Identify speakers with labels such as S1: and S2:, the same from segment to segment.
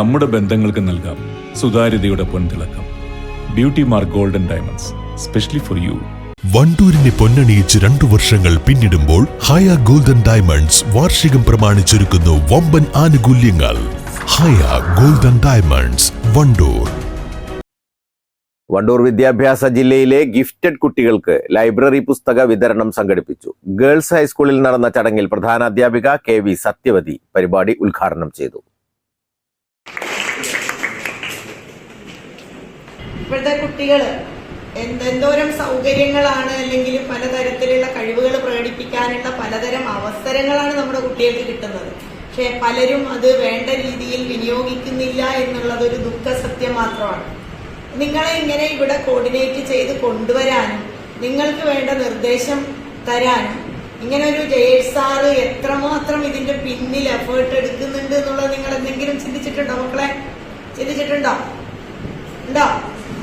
S1: നമ്മുടെ ബന്ധങ്ങൾക്ക് നൽകാം. സുതാര്യതയുടെ പൊൻതിളക്കം. Beauty Mark Golden Diamonds specially for you
S2: വണ്ടൂരിനെ പൊന്നണിയിച്ച് രണ്ടു വർഷങ്ങൾ പിന്നിടുമ്പോൾ ഹയ ഗോൾഡൻ ഡയമണ്ട്സ് വാർഷികം പ്രമാണിച്ചൊരുക്കുന്നു വമ്പൻ ആനുകൂല്യങ്ങൾ. Haya golden diamonds Wandoor.
S3: Wandoor വിദ്യാഭ്യാസ ജില്ലയിലെ ഗിഫ്റ്റഡ് കുട്ടികൾക്ക് ലൈബ്രറി പുസ്തക വിതരണം സംഘടിപ്പിച്ചു. ഗേൾസ് ഹൈസ്കൂളിൽ നടന്ന ചടങ്ങിൽ പ്രധാന അധ്യാപിക കെ വി സത്യവതി പരിപാടി ഉദ്ഘാടനം ചെയ്തു.
S4: ഇപ്പോഴത്തെ കുട്ടികൾ എന്തെന്തോരം സൗകര്യങ്ങളാണ് അല്ലെങ്കിൽ പലതരത്തിലുള്ള കഴിവുകൾ പ്രകടിപ്പിക്കാനുള്ള പലതരം അവസരങ്ങളാണ് നമ്മുടെ കുട്ടികൾക്ക് കിട്ടുന്നത്. പക്ഷെ പലരും അത് വേണ്ട രീതിയിൽ വിനിയോഗിക്കുന്നില്ല എന്നുള്ളത് ഒരു ദുഃഖ സത്യം മാത്രമാണ്. നിങ്ങളെ ഇങ്ങനെ ഇവിടെ കോർഡിനേറ്റ് ചെയ്ത് കൊണ്ടുവരാനും നിങ്ങൾക്ക് വേണ്ട നിർദ്ദേശം തരാനും ഇങ്ങനെ ഒരു ജയേഷ് എത്രമാത്രം ഇതിന്റെ പിന്നിൽ എഫേർട്ട് എടുക്കുന്നുണ്ട് എന്നുള്ളത് നിങ്ങൾ എന്തെങ്കിലും ചിന്തിച്ചിട്ടുണ്ടോ മക്കളെ? ചിന്തിച്ചിട്ടുണ്ടോ?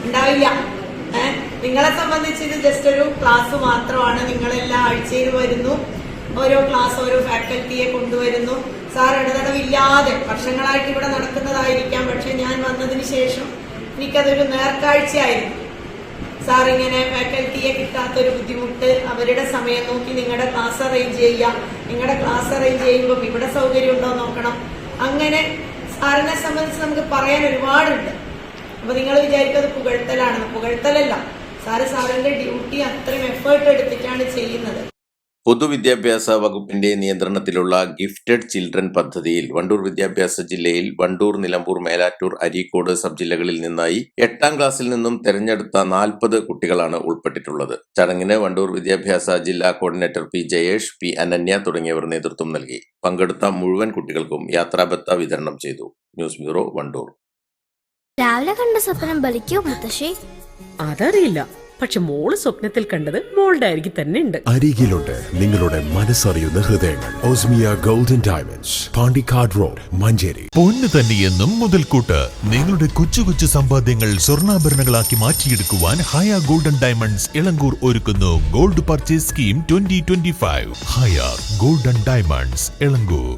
S4: ഉണ്ടാവില്ല. നിങ്ങളെ സംബന്ധിച്ച് ഇത് ജസ്റ്റ് ഒരു ക്ലാസ് മാത്രമാണ്. നിങ്ങൾ എല്ലാ ആഴ്ചയിൽ വരുന്നു. ഓരോ ക്ലാസ് ഓരോ ഫാക്കൽറ്റിയെ കൊണ്ടുവരുന്നു. സാർ ഇടതടവില്ലാതെ വർഷങ്ങളായിട്ട് ഇവിടെ നടക്കുന്നതായിരിക്കാം. പക്ഷെ ഞാൻ വന്നതിന് ശേഷം എനിക്കതൊരു നേർക്കാഴ്ചയായിരുന്നു. സാർ ഇങ്ങനെ ഫാക്കൽറ്റിയെ കിട്ടാത്തൊരു ബുദ്ധിമുട്ട് അവരുടെ സമയം നോക്കി നിങ്ങളുടെ ക്ലാസ് അറേഞ്ച് ചെയ്യുക. നിങ്ങളുടെ ക്ലാസ് അറേഞ്ച് ചെയ്യുമ്പോൾ ഇവിടെ സൗകര്യം ഉണ്ടോ നോക്കണം. അങ്ങനെ സാറിനെ സംബന്ധിച്ച് നമുക്ക് പറയാൻ ഒരുപാടുണ്ട്. അപ്പൊ നിങ്ങൾ വിചാരിക്കും അത് പുകഴ്ത്തലാണെന്ന് പുകഴ്ത്തലല്ല. സാറ് സാറിന്റെ ഡ്യൂട്ടി അത്രയും എഫേർട്ട് എടുത്തിട്ടാണ് ചെയ്യുന്നത്.
S3: പൊതുവിദ്യാഭ്യാസ വകുപ്പിന്റെ നിയന്ത്രണത്തിലുള്ള ഗിഫ്റ്റഡ് ചിൽഡ്രൻ പദ്ധതിയിൽ വണ്ടൂർ വിദ്യാഭ്യാസ ജില്ലയിൽ വണ്ടൂർ നിലമ്പൂർ മേലാറ്റൂർ അരീക്കോട് സബ് ജില്ലകളിൽ നിന്നായി എട്ടാം ക്ലാസ്സിൽ നിന്നും തെരഞ്ഞെടുത്ത നാൽപ്പത് കുട്ടികളാണ് ഉൾപ്പെട്ടിട്ടുള്ളത്. ചടങ്ങിന് വണ്ടൂർ വിദ്യാഭ്യാസ ജില്ലാ coordinator P Jayesh P Ananya തുടങ്ങിയവർ നേതൃത്വം നൽകി. പങ്കെടുത്ത മുഴുവൻ കുട്ടികൾക്കും യാത്രാബത്ത വിതരണം ചെയ്തു. News bureau Vandoor.
S5: രാവിലെ കണ്ട സ്വപ്നം ബലിക്കോ മുത്തശ്ശി?
S6: അതറിയില്ല. പക്ഷെ മോൾ സ്വപ്നത്തിൽ കണ്ടത് മോളുടെ അരികിൽ തന്നെ ഉണ്ട്.
S2: അരികിലുണ്ട് നിങ്ങളുടെ മനസ്സറിയുന്ന ഹൃദയങ്ങൾ. Osmiya golden diamonds Pandikkad road Manjeri. പൊന്ന് തന്നെയെന്നും മുതൽക്കൂട്ട് നിങ്ങളുടെ കൊച്ചു കൊച്ചു സമ്പാദ്യങ്ങൾ സ്വർണാഭരണങ്ങളാക്കി മാറ്റിയെടുക്കുവാൻ ഹയ ഗോൾഡൻ ഡയമണ്ട്സ് ഇളങ്കൂർ ഒരുക്കുന്നു gold purchase scheme twenty twenty five. Haya Golden Diamonds Elankur.